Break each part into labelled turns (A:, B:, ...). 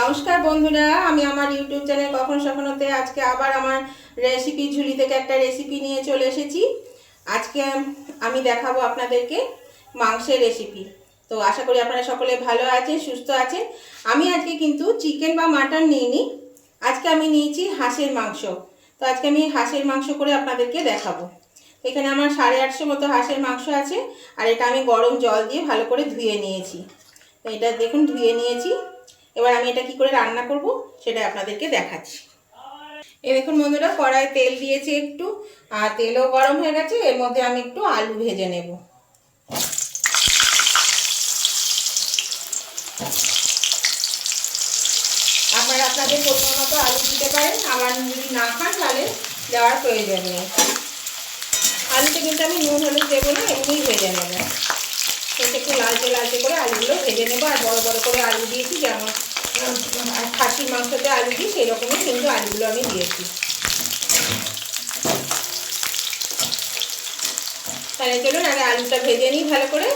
A: নমস্কার বন্ধুরা, আমি আমার ইউটিউব চ্যানেল কখন সখনতে আজকে আবার আমার রেসিপি ঝুলি থেকে একটা রেসিপি নিয়ে চলে এসেছি। আজকে আমি দেখাবো আপনাদেরকে মাংসের রেসিপি তো আশা করি আপনারা সকলে ভালো আছেন, সুস্থ আছেন। আমি আজকে কিন্তু চিকেন বা মাটন নিইনি। আজকে আমি নিয়েছি হাঁসের মাংস। তো আজকে আমি হাঁসের মাংস করে আপনাদেরকে দেখাবো। এখানে আমার সাড়ে আটশো মতো হাঁসের মাংস আছে, আর এটা আমি গরম জল দিয়ে ভালো করে ধুয়ে নিয়েছি। এটা দেখুন, ধুয়ে নিয়েছি। এবার আমি এটা কি করে রান্না করব সেটা আপনাদেরকে দেখাচ্ছি। এ দেখুন বন্ধুরা কড়াই তেল দিয়েছি একটু, আর তেলও গরম হয়ে গেছে, এর মধ্যে আমি একটু আলু ভেজে নেব। আপনারা আপনাদের পরিমাণ মতো আলু দিতে পারেন আবার যদি না খান তাহলে দেওয়ার প্রয়োজন নেই। আলুতে কিন্তু আমি নুন, হলুদ দেবো না, এমনিই ভেজে নেব। সেটা একটু লালচে লালচে করে আলুগুলো ভেজে নেব, আর বড় বড় করে আলু দিয়েছি যেমন খাসির মাংসতে আলু দিই সেই রকমই কিন্তু আলুগুলো আমি দিয়েছি। তাহলে চলুন আগে আলুটা ভেজে নিই ভালো করে।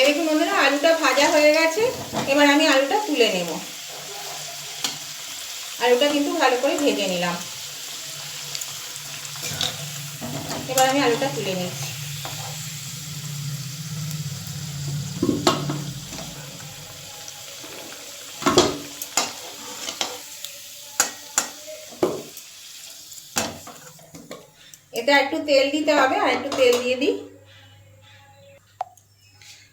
A: এরকম বন্ধুরা, আলুটা ভাজা হয়ে গেছে, এবার আমি আলুটা তুলে নেব। আলুটা কিন্তু ভালো করে ভেজে নিলাম। এবার আমি আলুটা তুলে নিচ্ছি। এটা একটু তেল দিতে হবে আর একটু তেল দিয়ে দিই।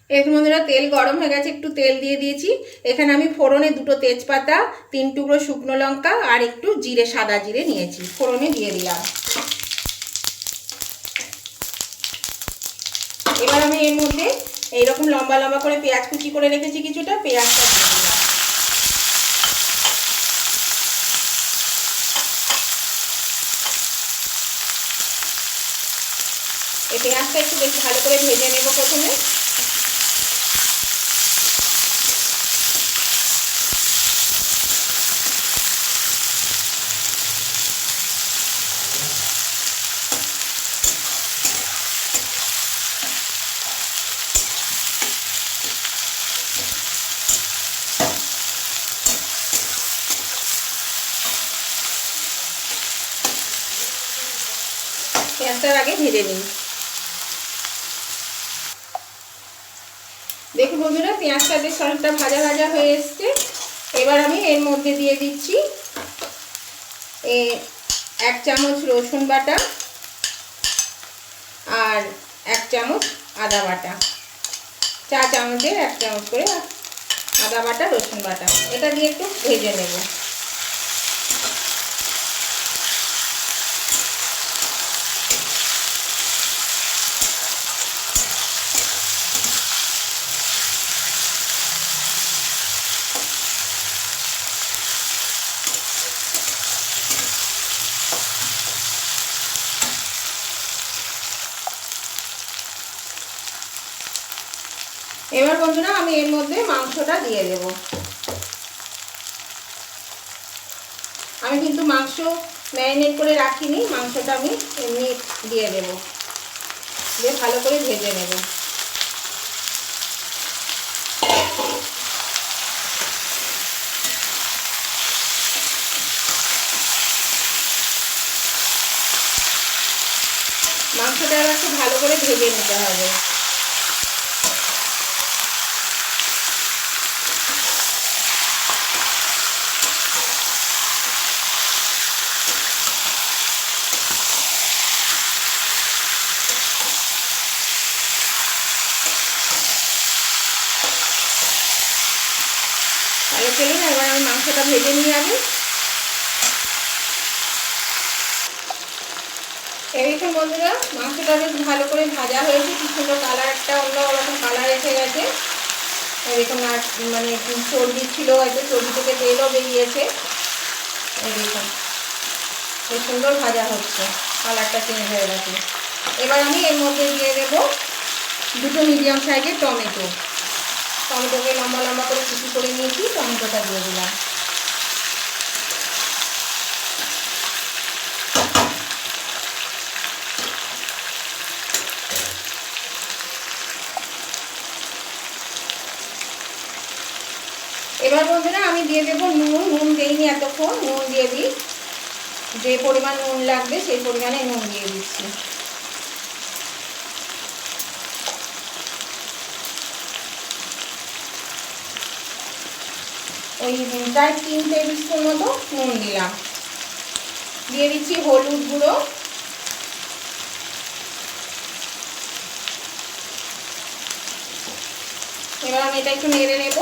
A: এর বন্ধুরা, তেল গরম হয়ে গেছে, একটু তেল দিয়ে দিয়েছি। এখানে আমি ফোড়নে দুটো তেজপাতা, তিন টুকরো শুকনো লঙ্কা আর একটু জিরে, সাদা জিরে নিয়েছি। ফোড়নে দিয়ে দিলাম। এবার আমি এর মধ্যে এইরকম লম্বা লম্বা করে পেঁয়াজ কুচি করে রেখেছি কিছুটা, পেঁয়াজটা দিয়ে দিলাম। এই পেঁয়াজটা একটু বেশ ভালো করে ভেজে নেব প্রথমে। পেঁয়াজটার আগে ভেজে নিই। দেখুন বন্ধুরা, পেঁয়াজটা বেশ অনেকটা ভাজা ভাজা হয়ে এসছে। এবার আমি এর মধ্যে দিয়ে দিচ্ছি এক চামচ রসুন বাটা আর এক চামচ আদা বাটা। চা চামচের এক চামচ করে আদা বাটা, রসুন বাটা। এটা দিয়ে একটু ভেজে নেব এবার বন্ধুরা আমি এর মধ্যে মাংসটা দিয়ে দেব। আমি কিন্তু মাংস ম্যারিনেট করে রাখিনি, মাংসটা আমি এমনি দিয়ে দেব। দিয়ে ভালো করে ভেজে নেব। মাংসটা এবার একটু ভালো করে ভেজে নিতে হবে তাহলে চলুন এবার আমি মাংসটা ভেজে নিয়ে যাব এরকম বন্ধুরা, মাংসটা বেশ ভালো করে ভাজা হয়েছে, কি সুন্দর কালারটা অন্য রকম কালার এসে গেছে। এরকম আর মানে চর্বি ছিল হয়তো চর্বি থেকে তেলও বেরিয়েছে। দেখুন বেশ সুন্দর ভাজা হচ্ছে, কালারটা চেঞ্জ হয়ে গেছে। এবার আমি এর মধ্যে দিয়ে দেবো দুটো মিডিয়াম সাইজের টমেটো। টমেটোকে লম্বা লম্বা করে কুচি করে নিয়েছি, টমেটোটা দিয়ে দিলাম। বন্ধুরা, আমি দিয়ে দেবো নুন। নুন দিইনি এতক্ষণ, নুন দিয়ে দিই। যে পরিমাণ নুন লাগবে, সেই পরিমাণে নুন দিয়ে দিচ্ছি। ওই প্রায় তিন টেবিল স্পুন মতো নুন দিলাম। দিয়ে দিচ্ছি হলুদ গুঁড়ো। এবার আমি এটা একটু নেড়ে নেব।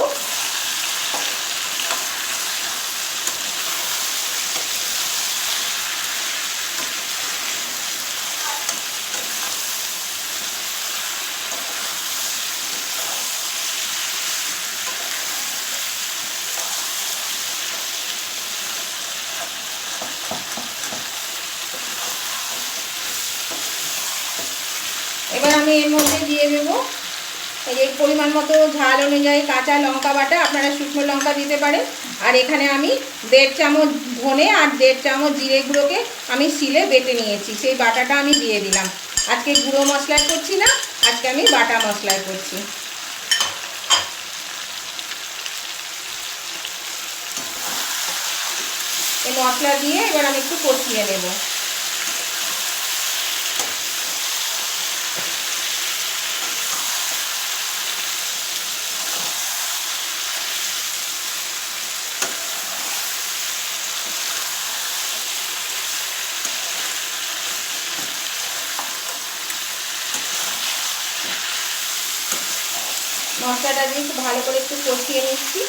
A: এবার আমি এর মধ্যে দিয়ে দেবো। এই এই পরিমাণ মতো ঝাল অনুযায়ী কাঁচা লঙ্কা বাটা, আপনারা শুকনো লঙ্কা দিতে পারেন। আর এখানে আমি দেড় চামচ ধনে আর দেড় চামচ জিরে গুঁড়োকে আমি শিলে বেটে নিয়েছি। সেই বাটাটা আমি দিয়ে দিলাম। আজকে গুঁড়ো মশলায় করছি না, আজকে আমি বাটা মশলায় করছি। এই মশলা দিয়ে এবার আমি একটু কষিয়ে নেব। মশলাটা দিয়ে একটু ভালো করে একটু কষিয়ে নিচ্ছি।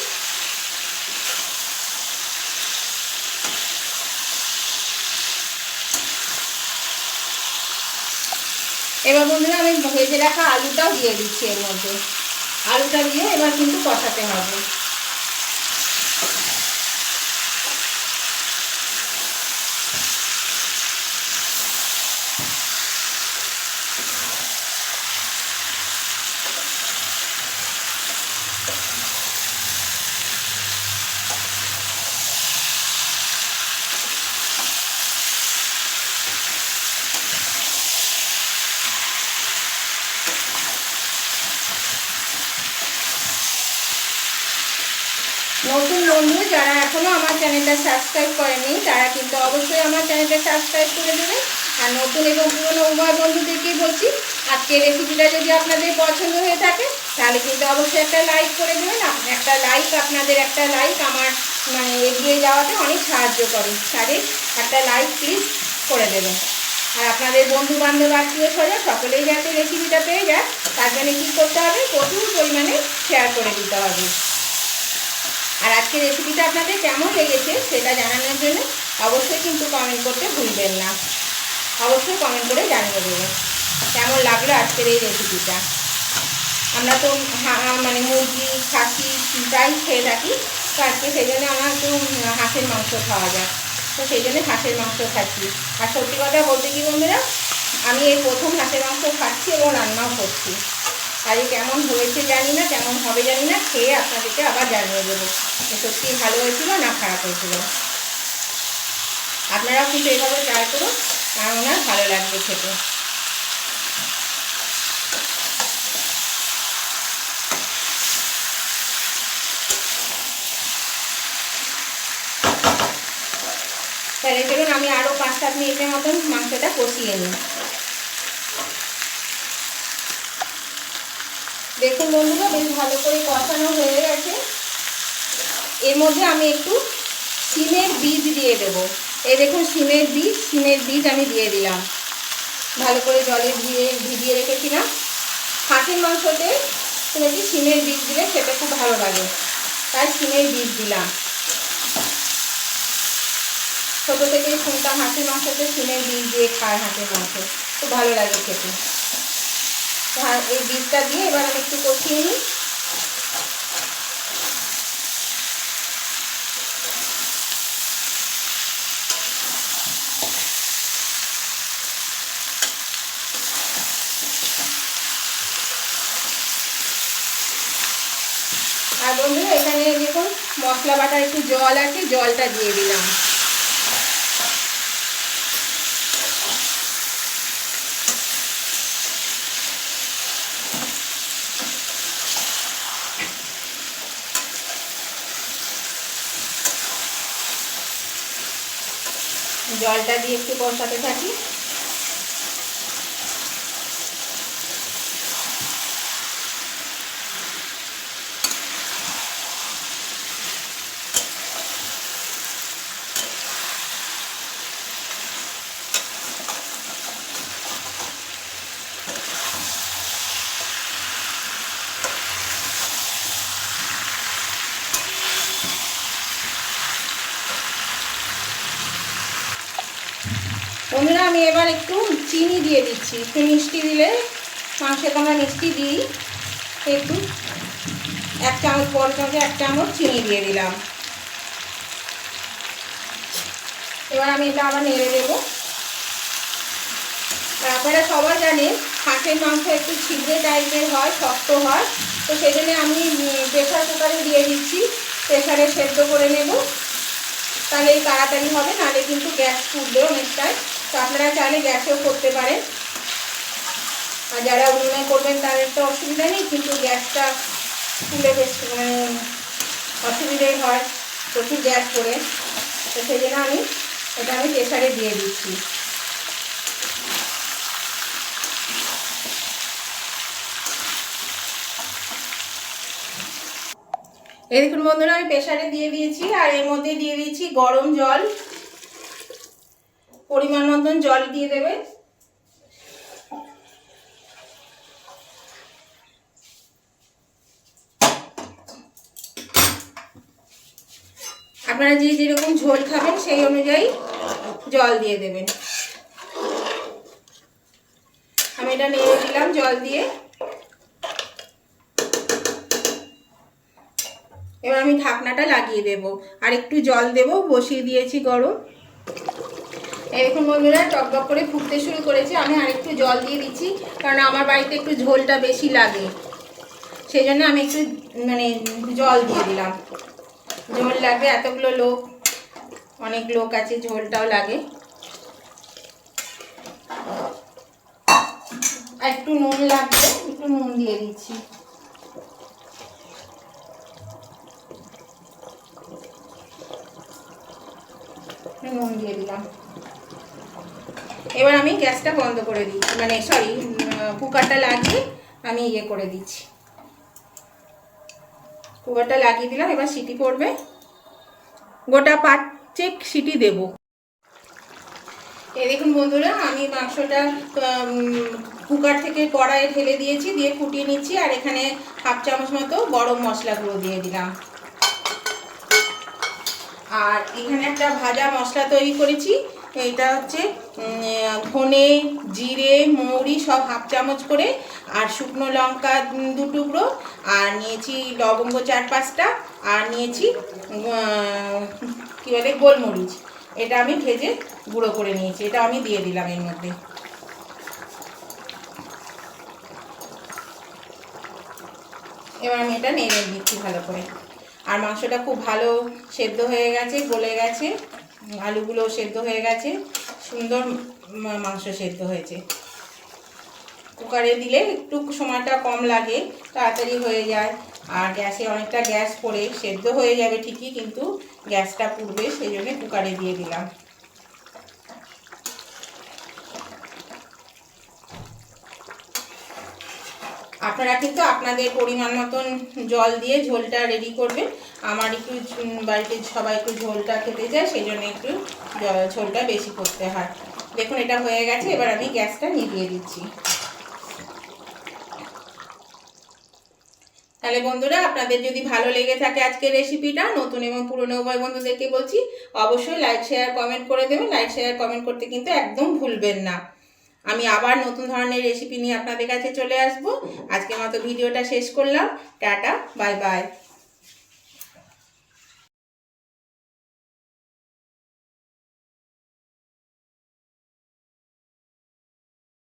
A: এবার বন্ধুরা আমি ভেজে রাখা আলুটাও দিয়ে দিচ্ছি এর মধ্যে। আলুটা দিয়ে এবার কিন্তু কষাতে হবে নতুন বন্ধু, যারা এখনও আমার চ্যানেলটা সাবস্ক্রাইব করেনি, তারা কিন্তু অবশ্যই আমার চ্যানেলটা সাবস্ক্রাইব করে দেবে। আর নতুন এবং পুরনো উভয় বন্ধুদেরকেই বলছি আজকে রেসিপিটা যদি আপনাদের পছন্দ হয়ে থাকে, তাহলে কিন্তু অবশ্যই একটা লাইক করে দেবেন। একটা লাইক আপনাদের একটা লাইক আমার মানে এগিয়ে যাওয়াতে অনেক সাহায্য করে। তাহলে একটা লাইক প্লিজ করে দেবেন। আর আপনাদের বন্ধু বান্ধব আত্মীয় স্বজন সকলেই যাতে রেসিপিটা পেয়ে যায়, তার জন্য কী করতে হবে? প্রচুর পরিমাণে শেয়ার করে দিতে হবে। আর আজকের রেসিপিটা আপনাদের কেমন লেগেছে সেটা জানানোর জন্য অবশ্যই কিন্তু কমেন্ট করতে ভুলবেন না। অবশ্যই কমেন্ট করে জানিয়ে দেবেন কেমন লাগল আজকের এই রেসিপিটা আমরা তো মানে মুরগি, খাসি প্রায় খেয়ে থাকি, তো আজকে সেই জন্য আমার একটু হাঁসের মাংস খাওয়া যায় তো সেই জন্য হাঁসের মাংস খাচ্ছি। আর সত্যি কথা বলতে কি বন্ধুরা, আমি এই প্রথম হাঁসের মাংস খাচ্ছি এবং রান্নাও করছি। কাজে কেমন হয়েছে জানি না, কেমন হবে জানি না, খেয়ে আপনাদেরকে আবার জানিয়ে দেবো। সত্যি ভালো হয়েছিল না খারাপ হয়েছিল? আপনারাও কিন্তু এইভাবে ট্রাই করুন মনে হয় ভালো লাগবে খেতে। তাহলে চলুন, আমি আরও পাঁচ সাত মিনিটের মতন মাংসটা কষিয়ে নিই। দেখুন বন্ধুরা, বেশ ভালো করে কষানো হয়ে গেছে। এর মধ্যে আমি একটু সিমের বীজ দিয়ে দেব। এই দেখুন সিমের বীজ সিমের বীজ আমি দিয়ে দিলাম। ভালো করে জলে ভিজিয়ে ভিজিয়ে রেখেছিলাম। হাঁসের মাংসতে শুনেছি সিমের বীজ দিলে খেতে খুব ভালো লাগে। তাই সিমের বীজ দিলাম। ছোটো থেকেই শুনতাম হাঁসের মাংসতে সিমের বীজ দিয়ে খায় হাঁসের মাংস। খুব ভালো লাগে খেতে। এই বীজটা দিয়ে এবার আমি একটু কষিয়ে নিই। আর বন্ধুরা, এখানে দেখুন, মশলা বাটার একটু জল আছে, জলটা দিয়ে দিলাম। জলটা দিয়ে একটু কষাতে থাকি। বন্ধুরা, আমি এবার একটু চিনি দিয়ে দিচ্ছি। একটু মিষ্টি দিলে মাংসে তো আমরা মিষ্টি দিই। একটু, এক চামচ বড় চামচে এক চামচ চিনি দিয়ে দিলাম। এবার আমি এটা আবার নেড়ে দেবো। আপনারা সবাই জানেন হাঁসের মাংস একটু ছিদ্রে টাইপের হয়, শক্ত হয়। তো সেই জন্য আমি প্রেশার কুকারে দিয়ে দিচ্ছি। প্রেশারে সেদ্ধ করে নেব। তাহলে তাড়াতাড়ি হবে, নাহলে কিন্তু গ্যাস ফুটবে অনেকটাই। তো আপনারা চাইলে গ্যাসেও করতে পারেন। আর যারা উনুনে করবেন তাদের তো অসুবিধা নেই, কিন্তু গ্যাসটা তুলে বেশ মানে অসুবিধাই হয় প্রচুর গ্যাস করে তো সেই জন্য আমি এটা আমি প্রেশারে দিয়ে দিচ্ছি। এই দেখুন বন্ধুরা, আমি প্রেশারে দিয়ে দিয়েছি আর এর মধ্যে দিয়ে দিয়েছি গরম জল। পরিমাণ মতন জল দিয়ে দেবে। আপনারা যে যেরকম ঝোল খাবেন, সেই অনুযায়ী জল দিয়ে দেবেন। আমি এটা নেড়ে দিলাম জল দিয়ে। এবার আমি ঢাকনাটা লাগিয়ে দেব। আর একটু জল দেব, বসিয়ে দিয়েছি গরম। এই দেখুন বন্ধুরা টকটক করে ফুটতে শুরু করেছে। আমি আরেকটু জল দিয়ে দিচ্ছি, কারণ আমার বাড়িতে একটু ঝোলটা বেশি লাগে। সেই জন্য আমি একটু মানে জল দিয়ে দিলাম। ঝোল লাগবে, এতগুলো লোক, অনেক লোক আছে, ঝোলটাও লাগে। একটু নুন লাগবে, একটু নুন দিয়ে দিচ্ছি। নুন দিয়ে দিলাম। এবার আমি গ্যাসটা বন্ধ করে দিচ্ছি। মানে সরি কুকারটা লাগিয়ে আমি ইয়ে করে দিচ্ছি। কুকারটা লাগিয়ে দিলাম, এবার সিটি পড়বে। গোটা পাঁচেক সিটি দেব। এই দেখুন বন্ধুরা, আমি মাংসটা কুকার থেকে কড়াইয়ে ঢেলে দিয়েছি, দিয়ে ফুটিয়ে নিচ্ছি, আর এখানে হাফ চামচ মতো গরম মশলা গুঁড়ো দিয়ে দিলাম। আর এখানে একটা ভাজা মশলা তৈরি করেছি এটা হচ্ছে ধনে, জিরে, মৌরি সব হাফ চামচ করে, আর শুকনো লঙ্কা দু টুকরো, আর নিয়েছি লবঙ্গ চার পাঁচটা, আর নিয়েছি কী বলে, গোলমরিচ। এটা আমি ভেজে গুঁড়ো করে নিয়েছি, এটা আমি দিয়ে দিলাম এর মধ্যে। এবার আমি এটা নেড়ে দিচ্ছি ভালো করে। আর মাংসটা খুব ভালো সেদ্ধ হয়ে গেছে, গলে গেছে। আলুগুলো সেদ্ধ হয়ে গেছে। সুন্দর মাংস সেদ্ধ হয়েছে। কুকারে দিলে একটু সময়টা কম লাগে, তাড়াতাড়ি হয়ে যায়। আর গ্যাসে অনেকটা গ্যাস পড়ে, সেদ্ধ হয়ে যাবে ঠিকই, কিন্তু গ্যাসটা পুড়বে, সেই জন্যে কুকারে দিয়ে দিলাম। আপনারা কিন্তু আপনাদের পরিমাণ মতন জল দিয়ে ঝোলটা রেডি করবেন। আমার একটু বাড়িতে সবাই একটু ঝোলটা খেতে যায় সেই জন্য একটু ঝোলটা বেশি করতে হয়। দেখুন, এটা হয়ে গেছে, এবার আমি গ্যাসটা নিভিয়ে দিচ্ছি। তাহলে বন্ধুরা, আপনাদের যদি ভালো লেগে থাকে আজকের রেসিপিটা নতুন এবং পুরনো উভয় বন্ধুদেরকে বলছি, অবশ্যই লাইক শেয়ার কমেন্ট করে দেবেন। লাইক শেয়ার কমেন্ট করতে কিন্তু একদম ভুলবেন না। আমি আবার নতুন ধরনের রেসিপি নিয়ে আপনাদের কাছে চলে আসব। আজকের মতো ভিডিওটা শেষ করলাম। Tata bye bye.